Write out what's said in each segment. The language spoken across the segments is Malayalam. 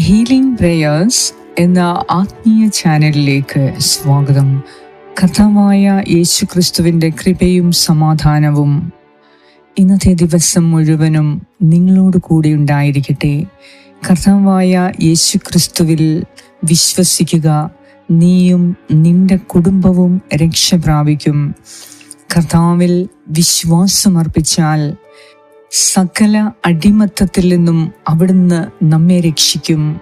ഹീലിംഗ് പ്രേയേഴ്സ് എന്ന ആത്മീയ ചാനലിലേക്ക് സ്വാഗതം. കഥമായ യേശു ക്രിസ്തുവിന്റെ കൃപയും സമാധാനവും ഇന്നത്തെ ദിവസം മുഴുവനും നിങ്ങളോട് കൂടി ഉണ്ടായിരിക്കട്ടെ. കർത്താവായ യേശു ക്രിസ്തുവിൽ വിശ്വസിക്കുക നീയും നിന്റെ കുടുംബവും രക്ഷ പ്രാപിക്കും കർത്താവിൽ വിശ്വാസമർപ്പിച്ചാൽ സകല അടിമത്തത്തിൽ നിന്നും അവിടുന്ന് നമ്മെ രക്ഷിക്കും.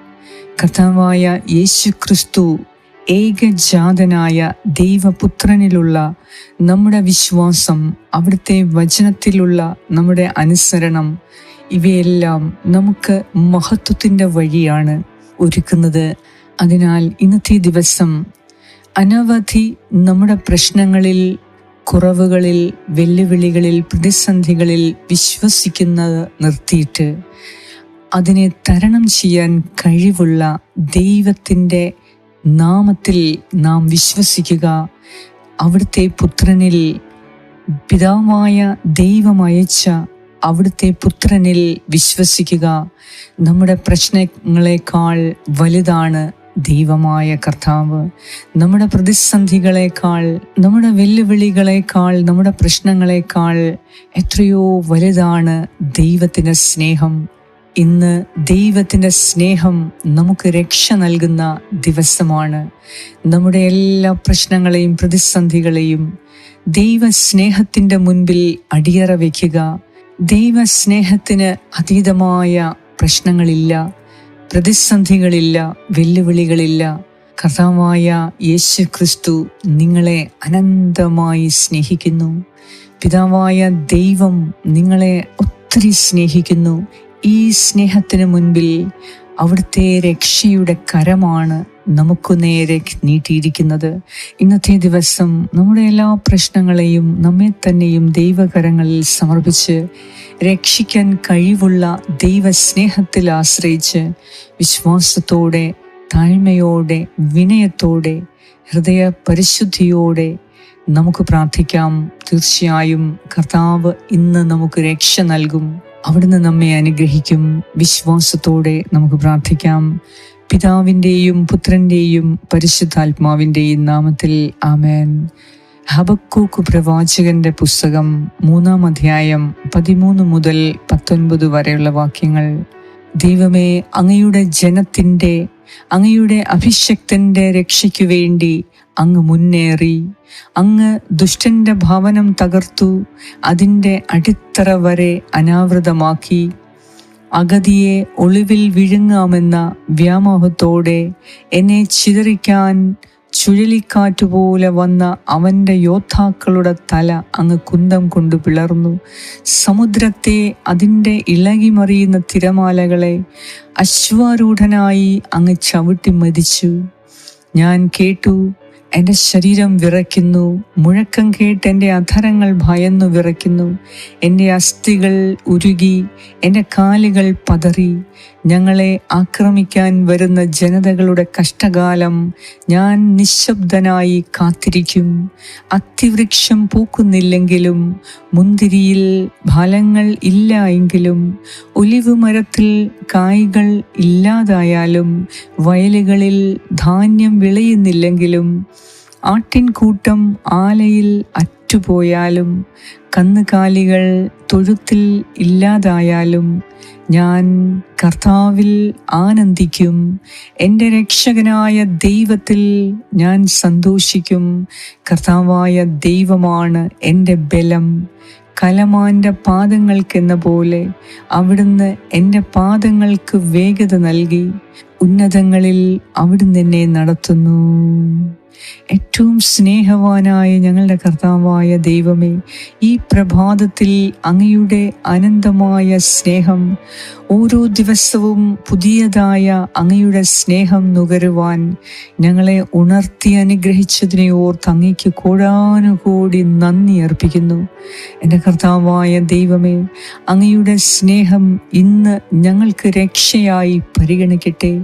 കഥാവായ യേശു ക്രിസ്തു ഏകജാതനായ ദൈവപുത്രനിലുള്ള നമ്മുടെ വിശ്വാസം അവിടുത്തെ വചനത്തിലുള്ള നമ്മുടെ അനുസരണം ഇവയെല്ലാം നമുക്ക് മഹത്വത്തിന്റെ വഴിയാണ് ഒരുക്കുന്നത്. അതിനാൽ ഇന്നത്തെ ദിവസം അനവധി നമ്മുടെ പ്രശ്നങ്ങളിൽ കുറവുകളിൽ വെല്ലുവിളികളിൽ പ്രതിസന്ധികളിൽ വിശ്വസിക്കുന്നത് നിർത്തിയിട്ട് അതിനെ തരണം ചെയ്യാൻ കഴിവുള്ള ദൈവത്തിന്റെ നാമത്തിൽ നാം വിശ്വസിക്കുക. അവിടുത്തെ പുത്രനിൽ പിതാവായ ദൈവമയച്ച അവിടുത്തെ പുത്രനിൽ വിശ്വസിക്കുക. നമ്മുടെ പ്രശ്നങ്ങളെക്കാൾ വലുതാണ് ദൈവമായ കർത്താവ് നമ്മുടെ പ്രതിസന്ധികളെക്കാൾ നമ്മുടെ വെല്ലുവിളികളെക്കാൾ നമ്മുടെ പ്രശ്നങ്ങളെക്കാൾ എത്രയോ വലുതാണ് ദൈവത്തിന്റെ സ്നേഹം. ഇന്ന് ദൈവത്തിന്റെ സ്നേഹം നമുക്ക് രക്ഷ നൽകുന്ന ദിവസമാണ്. നമ്മുടെ എല്ലാ പ്രശ്നങ്ങളെയും പ്രതിസന്ധികളെയും ദൈവസ്നേഹത്തിന്റെ മുൻപിൽ അടിയറ വയ്ക്കുക ദൈവസ്നേഹത്തിന് അതീതമായ പ്രശ്നങ്ങളില്ല. പ്രതിസന്ധികളില്ല വെല്ലുവിളികളില്ല. കർത്താവായ യേശു ക്രിസ്തു നിങ്ങളെ അനന്തമായി സ്നേഹിക്കുന്നു. പിതാവായ ദൈവം നിങ്ങളെ ഒത്തിരി സ്നേഹിക്കുന്നു. ഈ സ്നേഹത്തിന് മുൻപിൽ അവിടുത്തെ രക്ഷയുടെ കരമാണ് നമുക്ക് നേരെ നീട്ടിയിരിക്കുന്നത്. ഇന്നത്തെ ദിവസം നമ്മുടെ എല്ലാ പ്രശ്നങ്ങളെയും നമ്മെ തന്നെയും ദൈവകരങ്ങളിൽ സമർപ്പിച്ച് രക്ഷിക്കാൻ കഴിവുള്ള ദൈവസ്നേഹത്തിൽ ആശ്രയിച്ച് വിശ്വാസത്തോടെ താഴ്മയോടെ വിനയത്തോടെ ഹൃദയ പരിശുദ്ധിയോടെ നമുക്ക് പ്രാർത്ഥിക്കാം. തീർച്ചയായും കർത്താവ് ഇന്ന് നമുക്ക് രക്ഷ നൽകും. അവിടുന്ന് നമ്മെ അനുഗ്രഹിക്കും. വിശ്വാസത്തോടെ നമുക്ക് പ്രാർത്ഥിക്കാം. പിതാവിന്റെയും പുത്രന്റെയും പരിശുദ്ധാത്മാവിന്റെയും നാമത്തിൽ ആമേൻ. ഹബക്കൂക്ക് പ്രവാചകന്റെ പുസ്തകം മൂന്നാം അധ്യായം പതിമൂന്ന് മുതൽ പത്തൊൻപത് വരെയുള്ള വാക്യങ്ങൾ. ദൈവമേ അങ്ങയുടെ ജനത്തിന്റെ അങ്ങയുടെ അഭിഷക്തന്റെ രക്ഷയ്ക്കു വേണ്ടി അങ്ങ് മുന്നേറി. അങ്ങ് ദുഷ്ടന്റെ ഭവനം തകർത്തു അതിന്റെ അടിത്തറ വരെ അനാവൃതമാക്കി. അഗതിയെ ഒളിവിൽ വിഴുങ്ങാമെന്ന വ്യാമോഹത്തോടെ എന്നെ ചിതറിക്കാൻ ചുഴലിക്കാറ്റുപോലെ വന്ന അവന്റെ യോദ്ധാക്കളുടെ തല അങ്ങ് കുന്തം കൊണ്ട് പിളർന്നു. സമുദ്രത്തെ അതിന്റെ ഇളകിമറിയുന്ന തിരമാലകളെ അശ്വാരൂഢനായി അങ്ങ് ചവിട്ടി മതിച്ചു. ഞാൻ കേട്ടു എന്റെ ശരീരം വിറയ്ക്കുന്നു. മുഴക്കം കേട്ട് എന്റെ അധരങ്ങൾ ഭയന്നു വിറയ്ക്കുന്നു. എന്റെ അസ്ഥികൾ ഉരുകി എന്റെ കാലുകൾ പതറി. ഞങ്ങളെ ആക്രമിക്കാൻ വരുന്ന ജനതകളുടെ കഷ്ടകാലം ഞാൻ നിശബ്ദനായി കാത്തിരിക്കും. അത്തിവൃക്ഷം പൂക്കുന്നില്ലെങ്കിലും മുന്തിരിയിൽ ഫലങ്ങൾ ഇല്ല എങ്കിലും ഒലിവ് മരത്തിൽ കായ്കൾ ഇല്ലാതായാലും വയലുകളിൽ ധാന്യം വിളയുന്നില്ലെങ്കിലും ആട്ടിൻകൂട്ടം ആലയിൽ അറ്റുപോയാലും കന്നുകാലികൾ തൊഴുത്തിൽ ഇല്ലാതായാലും ഞാൻ കർത്താവിൽ ആനന്ദിക്കും. എന്റെ രക്ഷകനായ ദൈവത്തിൽ ഞാൻ സന്തോഷിക്കും. കർത്താവായ ദൈവമാണ് എന്റെ ബലം. കലമാന്റെ പാദങ്ങൾക്കെന്ന പോലെ അവിടുന്ന് എന്റെ പാദങ്ങൾക്ക് വേഗത നൽകി ഉന്നതങ്ങളിൽ അവിടുന്ന് എന്നെ നടത്തുന്നു. ഏറ്റവും സ്നേഹവാനായ ഞങ്ങളുടെ കർത്താവായ ദൈവമേ ഈ പ്രഭാതത്തിൽ അങ്ങയുടെ അനന്തമായ സ്നേഹം ഓരോ ദിവസവും പുതിയതായ അങ്ങയുടെ സ്നേഹം നുകരുവാൻ ഞങ്ങളെ ഉണർത്തി അനുഗ്രഹിച്ചതിനെ ഓർത്ത് അങ്ങയ്ക്ക് കൂടാനുകൂടി നന്ദി അർപ്പിക്കുന്നു. എന്റെ കർത്താവായ ദൈവമേ അങ്ങയുടെ സ്നേഹം ഇന്ന് ഞങ്ങൾക്ക് രക്ഷയായി പരിഗണിക്കട്ടെ.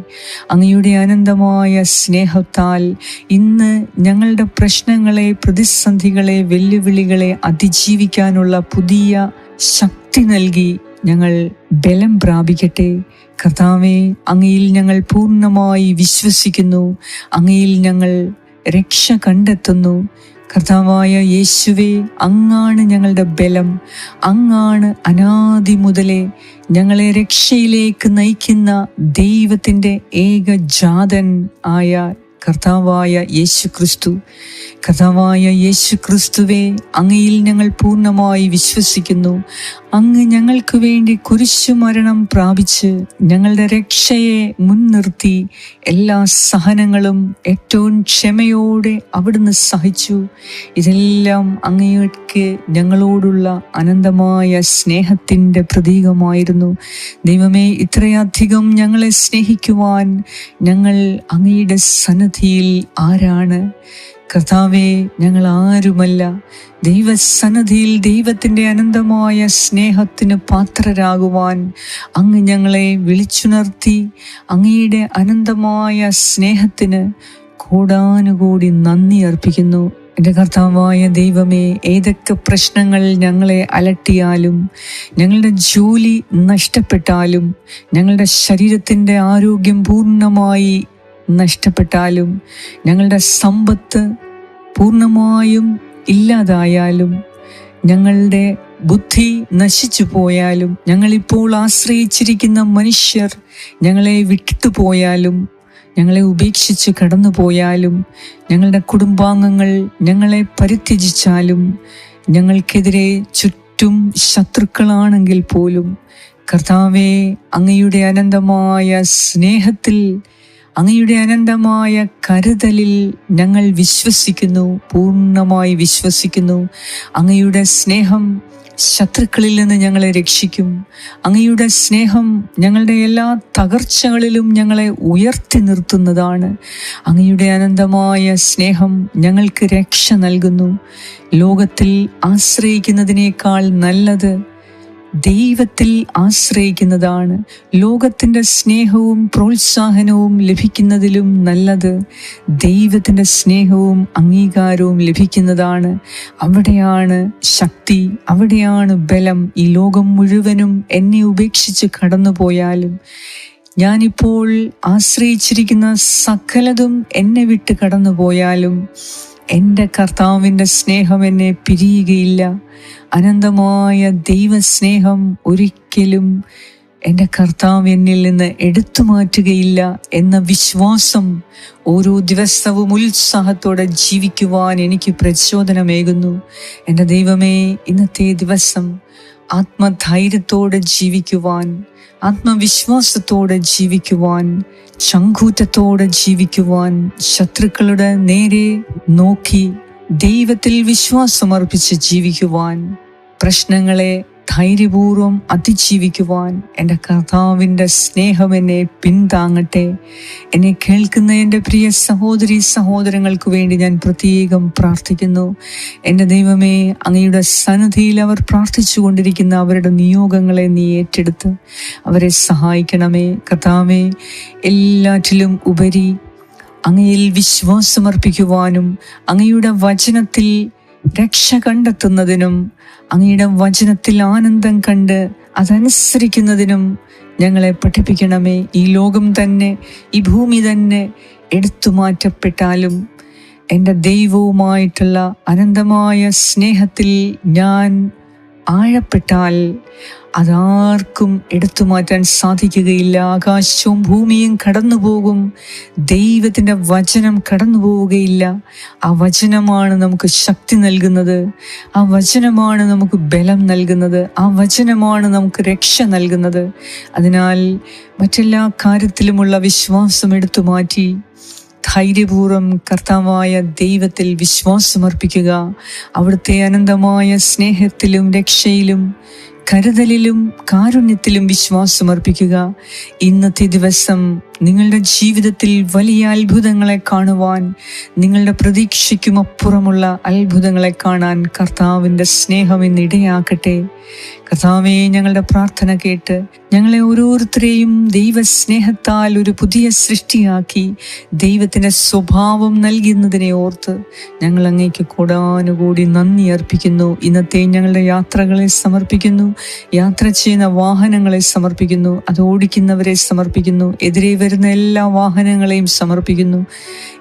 അങ്ങയുടെ അനന്തമായ സ്നേഹത്താൽ ഇന്ന് ഞങ്ങളുടെ പ്രശ്നങ്ങളെ പ്രതിസന്ധികളെ വെല്ലുവിളികളെ അതിജീവിക്കാനുള്ള പുതിയ ശക്തി നൽകി ഞങ്ങൾ ബലം പ്രാപിക്കട്ടെ. കർത്താവെ അങ്ങയിൽ ഞങ്ങൾ പൂർണമായി വിശ്വസിക്കുന്നു. അങ്ങയിൽ ഞങ്ങൾ രക്ഷ കണ്ടെത്തുന്നു. കർത്താവായ യേശുവെ അങ്ങാണ് ഞങ്ങളുടെ ബലം. അങ്ങാണ് അനാദി മുതലേ ഞങ്ങളെ രക്ഷയിലേക്ക് നയിക്കുന്ന ദൈവത്തിന്റെ ഏകജാതൻ ആയ കർത്താവായ യേശു ക്രിസ്തു കർത്താവായ യേശു ക്രിസ്തുവെ അങ്ങയിൽ ഞങ്ങൾ പൂർണമായി വിശ്വസിക്കുന്നു. അങ്ങ് ഞങ്ങൾക്ക് വേണ്ടി കുരിശു മരണം പ്രാപിച്ച് ഞങ്ങളുടെ രക്ഷയെ മുൻനിർത്തി എല്ലാ സഹനങ്ങളും ഏറ്റവും ക്ഷമയോടെ അവിടുന്ന് സഹിച്ചു. ഇതെല്ലാം അങ്ങേക്ക് ഞങ്ങളോടുള്ള അനന്തമായ സ്നേഹത്തിന്റെ പ്രതീകമായിരുന്നു. ദൈവമേ ഇത്രയധികം ഞങ്ങളെ സ്നേഹിക്കുവാൻ ഞങ്ങൾ അങ്ങയുടെ സന്നദ്ധിയിൽ ആരാണ്? കർത്താവെ ഞങ്ങൾ ആരുമല്ല ദൈവസന്നിധിയിൽ ദൈവത്തിന്റെ അനന്തമായ സ്നേഹത്തിന് പാത്രരാകുവാൻ അങ്ങ് ഞങ്ങളെ വിളിച്ചുണർത്തി അങ്ങയുടെ അനന്തമായ സ്നേഹത്തിന് കൂടാനുകൂടി നന്ദി അർപ്പിക്കുന്നു. എന്റെ കർത്താവായ ദൈവമേ ഏതൊക്കെ പ്രശ്നങ്ങൾ ഞങ്ങളെ അലട്ടിയാലും ഞങ്ങളുടെ ജോലി നഷ്ടപ്പെട്ടാലും ഞങ്ങളുടെ ശരീരത്തിന്റെ ആരോഗ്യം പൂർണമായി നഷ്ടപ്പെട്ടാലും ഞങ്ങളുടെ സമ്പത്ത് പൂർണമായും ഇല്ലാതായാലും ഞങ്ങളുടെ ബുദ്ധി നശിച്ചു പോയാലും ഞങ്ങളിപ്പോൾ ആശ്രയിച്ചിരിക്കുന്ന മനുഷ്യർ ഞങ്ങളെ വിട്ടിട്ടു പോയാലും ഞങ്ങളെ ഉപേക്ഷിച്ച് കടന്നു പോയാലും ഞങ്ങളുടെ കുടുംബാംഗങ്ങൾ ഞങ്ങളെ പരിത്യജിച്ചാലും ഞങ്ങൾക്കെതിരെ ചുറ്റും ശത്രുക്കളാണെങ്കിൽ പോലും കർത്താവെ അങ്ങയുടെ അനന്തമായ സ്നേഹത്തിൽ അങ്ങയുടെ അനന്തമായ കരുതലിൽ ഞങ്ങൾ വിശ്വസിക്കുന്നു പൂർണമായി വിശ്വസിക്കുന്നു. അങ്ങയുടെ സ്നേഹം ശത്രുക്കളിൽ നിന്ന് ഞങ്ങളെ രക്ഷിക്കും. അങ്ങയുടെ സ്നേഹം ഞങ്ങളുടെ എല്ലാ തകർച്ചകളിലും ഞങ്ങളെ ഉയർത്തി നിർത്തുന്നതാണ്. അങ്ങയുടെ അനന്തമായ സ്നേഹം ഞങ്ങൾക്ക് രക്ഷ നൽകുന്നു. ലോകത്തിൽ ആശ്രയിക്കുന്നതിനേക്കാൾ നല്ലത് ദൈവത്തിൽ ആശ്രയിക്കുന്നതാണ്. ലോകത്തിന്റെ സ്നേഹവും പ്രോത്സാഹനവും ലഭിക്കുന്നതിലും നല്ലത്. ദൈവത്തിന്റെ സ്നേഹവും അംഗീകാരവും ലഭിക്കുന്നതാണ്. അവിടെയാണ് ശക്തി അവിടെയാണ് ബലം. ഈ ലോകം മുഴുവനും എന്നെ ഉപേക്ഷിച്ച് കടന്നുപോയാലും ഞാനിപ്പോൾ ആശ്രയിച്ചിരിക്കുന്ന സകലതും എന്നെ വിട്ട് കടന്നുപോയാലും എന്റെ കർത്താവിന്റെ സ്നേഹം എന്നെ പിരിയുകയില്ല. അനന്തമായ ദൈവസ്നേഹം ഒരിക്കലും എന്റെ കർത്താവ് എന്നിൽ നിന്ന് എടുത്തു മാറ്റുകയില്ല എന്ന വിശ്വാസം ഓരോ ദിവസവും ഉത്സാഹത്തോടെ ജീവിക്കുവാൻ എനിക്ക് പ്രചോദനമേകുന്നു. എന്റെ ദൈവമേ ഇന്നത്തെ ദിവസം ആത്മധൈര്യത്തോടെ ജീവിക്കുവാൻ ആത്മവിശ്വാസത്തോടെ ജീവിക്കുവാൻ ചങ്കൂറ്റത്തോടെ ജീവിക്കുവാൻ ശത്രുക്കളുടെ നേരെ നോക്കി ദൈവത്തിൽ വിശ്വാസമർപ്പിച്ച് ജീവിക്കുവാൻ പ്രശ്നങ്ങളെ ധൈര്യപൂർവം അതിജീവിക്കുവാൻ എന്റെ കർത്താവിന്റെ സ്നേഹം എന്നെ പിന്താങ്ങട്ടെ എന്നെ കേൾക്കുന്ന എന്റെ പ്രിയ സഹോദരി സഹോദരങ്ങൾക്ക് വേണ്ടി ഞാൻ പ്രത്യേകം പ്രാർത്ഥിക്കുന്നു. എന്റെ ദൈവമേ അങ്ങയുടെ സന്നദ്ധിയിൽ അവർ പ്രാർത്ഥിച്ചു കൊണ്ടിരിക്കുന്ന അവരുടെ നിയോഗങ്ങളെ നീ ഏറ്റെടുത്ത് അവരെ സഹായിക്കണമേ. കർത്താവേ എല്ലാറ്റിലും ഉപരി അങ്ങയിൽ വിശ്വാസമർപ്പിക്കുവാനും അങ്ങയുടെ വചനത്തിൽ രക്ഷ കണ്ടെത്തുന്നതിനും അങ്ങയുടെ വചനത്തിൽ ആനന്ദം കണ്ട് അതനുസരിക്കുന്നതിനും ഞങ്ങളെ പഠിപ്പിക്കണമേ. ഈ ലോകം തന്നെ ഈ ഭൂമി തന്നെ എടുത്തു മാറ്റപ്പെട്ടാലും എന്റെ ദൈവവുമായിട്ടുള്ള അനന്തമായ സ്നേഹത്തിൽ ഞാൻ ആഴപ്പെട്ടാൽ അതാർക്കും എടുത്തു മാറ്റാൻ സാധിക്കുകയില്ല. ആകാശവും ഭൂമിയും കടന്നു പോകും ദൈവത്തിന്റെ വചനം കടന്നു പോവുകയില്ല ആ വചനമാണ് നമുക്ക് ശക്തി നൽകുന്നത്. ആ വചനമാണ് നമുക്ക് ബലം നൽകുന്നത്. ആ വചനമാണ് നമുക്ക് രക്ഷ നൽകുന്നത്. അതിനാൽ മറ്റെല്ലാ കാര്യത്തിലുമുള്ള വിശ്വാസം എടുത്തു മാറ്റി ധൈര്യപൂർവം കർത്താവായ ദൈവത്തിൽ വിശ്വാസമർപ്പിക്കുക. അവിടുത്തെ അനന്തമായ സ്നേഹത്തിലും രക്ഷയിലും കരുതലിലും കാരുണ്യത്തിലും വിശ്വാസമർപ്പിക്കുക. ഇന്നത്തെ ദിവസം നിങ്ങളുടെ ജീവിതത്തിൽ വലിയ അത്ഭുതങ്ങളെ കാണുവാൻ നിങ്ങളുടെ പ്രതീക്ഷയ്ക്കും അപ്പുറമുള്ള അത്ഭുതങ്ങളെ കാണാൻ കർത്താവിന്റെ സ്നേഹം ഇന്നിടയാക്കട്ടെ കർത്താവെ ഞങ്ങളുടെ പ്രാർത്ഥന കേട്ട് ഞങ്ങളെ ഓരോരുത്തരെയും ദൈവസ്നേഹത്താൽ ഒരു പുതിയ സൃഷ്ടിയാക്കി ദൈവത്തിന്റെ സ്വഭാവം നൽകുന്നതിനെ ഓർത്ത് ഞങ്ങൾ അങ്ങേക്ക് കൂടാനുകൂടി നന്ദി അർപ്പിക്കുന്നു. ഇന്നത്തെ ഞങ്ങളുടെ യാത്രകളെ സമർപ്പിക്കുന്നു യാത്ര ചെയ്യുന്ന വാഹനങ്ങളെ സമർപ്പിക്കുന്നു അത് ഓടിക്കുന്നവരെ സമർപ്പിക്കുന്നു എതിരെ വരുന്ന എല്ലാ വാഹനങ്ങളെയും സമർപ്പിക്കുന്നു.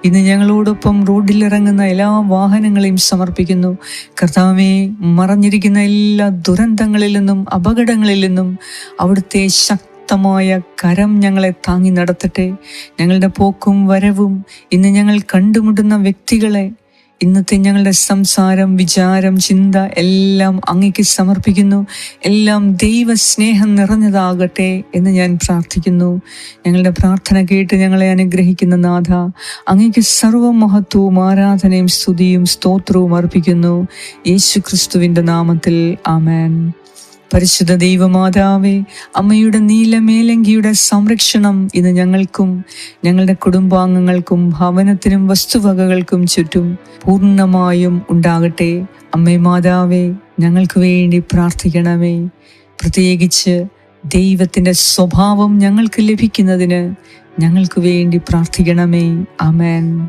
ഇന്ന് ഞങ്ങളോടൊപ്പം റോഡിലിറങ്ങുന്ന എല്ലാ വാഹനങ്ങളെയും സമർപ്പിക്കുന്നു. കർത്താവെ മറഞ്ഞിരിക്കുന്ന എല്ലാ ദുരന്തങ്ങളിൽ നിന്നും അപകടങ്ങളിൽ നിന്നും അവിടുത്തെ ശക്തമായ കരം ഞങ്ങളെ താങ്ങി നടത്തട്ടെ. ഞങ്ങളുടെ പോക്കും വരവും ഇന്ന് ഞങ്ങൾ കണ്ടുമുട്ടുന്ന വ്യക്തികളെ ഇന്നത്തെ ഞങ്ങളുടെ സംസാരം വിചാരം ചിന്ത എല്ലാം അങ്ങയ്ക്ക് സമർപ്പിക്കുന്നു. എല്ലാം ദൈവ സ്നേഹം നിറഞ്ഞതാകട്ടെ എന്ന് ഞാൻ പ്രാർത്ഥിക്കുന്നു. ഞങ്ങളുടെ പ്രാർത്ഥന കേട്ട് ഞങ്ങളെ അനുഗ്രഹിക്കുന്ന നാഥ അങ്ങയ്ക്ക് സർവമഹത്വവും ആരാധനയും സ്തുതിയും സ്തോത്രവും അർപ്പിക്കുന്നു. യേശു ക്രിസ്തുവിന്റെ നാമത്തിൽ ആമേൻ. പരിശുദ്ധ ദൈവമാതാവേ അമ്മയുടെ നീലമേലങ്കിയുടെ സംരക്ഷണം ഇന്ന് ഞങ്ങൾക്കും ഞങ്ങളുടെ കുടുംബാംഗങ്ങൾക്കും ഭവനത്തിനും വസ്തുവകകൾക്കും ചുറ്റും പൂർണമായും ഉണ്ടാകട്ടെ. അമ്മേ മാതാവേ ഞങ്ങൾക്ക് വേണ്ടി പ്രാർത്ഥിക്കണമേ. പ്രത്യേകിച്ച് ദൈവത്തിന്റെ സ്വഭാവം ഞങ്ങൾക്ക് ലഭിക്കുന്നതിന് ഞങ്ങൾക്ക് വേണ്ടി പ്രാർത്ഥിക്കണമേ. അമേൻ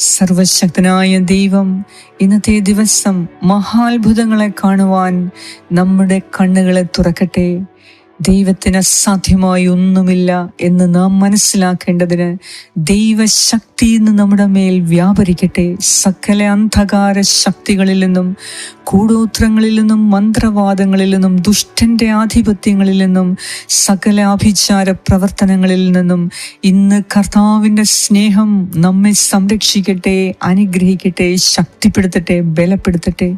സർവശക്തനായ ദൈവം ഇന്നത്തെ ദിവസം മഹാത്ഭുതങ്ങളെ കാണുവാൻ നമ്മുടെ കണ്ണുകളെ തുറക്കട്ടെ. ദൈവത്തിന് അസാധ്യമായി ഒന്നുമില്ല എന്ന് നാം മനസ്സിലാക്കേണ്ടതിന് ദൈവശക്തി ഇന്ന് നമ്മുടെ മേൽ വ്യാപരിക്കട്ടെ. സകല അന്ധകാര ശക്തികളിൽ നിന്നും കൂടോത്രങ്ങളിൽ നിന്നും മന്ത്രവാദങ്ങളിൽ നിന്നും ദുഷ്ടന്റെ ആധിപത്യങ്ങളിൽ നിന്നും സകല അഭിചാര പ്രവർത്തനങ്ങളിൽ നിന്നും ഇന്ന് കർത്താവിന്റെ സ്നേഹം നമ്മെ സംരക്ഷിക്കട്ടെ അനുഗ്രഹിക്കട്ടെ ശക്തിപ്പെടുത്തട്ടെ ബലപ്പെടുത്തട്ടെ.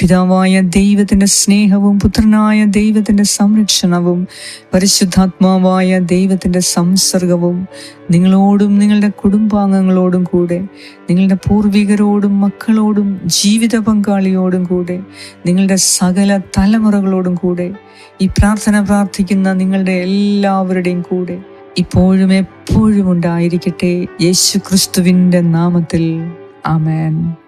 പിതാവായ ദൈവത്തിന്റെ സ്നേഹവും പുത്രനായ ദൈവത്തിന്റെ സംരക്ഷണവും പരിശുദ്ധാത്മാവായ ദൈവത്തിന്റെ സംസർഗവും നിങ്ങളോടും നിങ്ങളുടെ കുടുംബാംഗങ്ങളോടും കൂടെ നിങ്ങളുടെ പൂർവികരോടും മക്കളോടും ജീവിത പങ്കാളിയോടും കൂടെ നിങ്ങളുടെ സകല തലമുറകളോടും കൂടെ ഈ പ്രാർത്ഥന പ്രാർത്ഥിക്കുന്ന നിങ്ങളുടെ എല്ലാവരുടെയും കൂടെ ഇപ്പോഴും എപ്പോഴും ഉണ്ടായിരിക്കട്ടെ. യേശു ക്രിസ്തുവിന്റെ നാമത്തിൽ. ആമേൻ.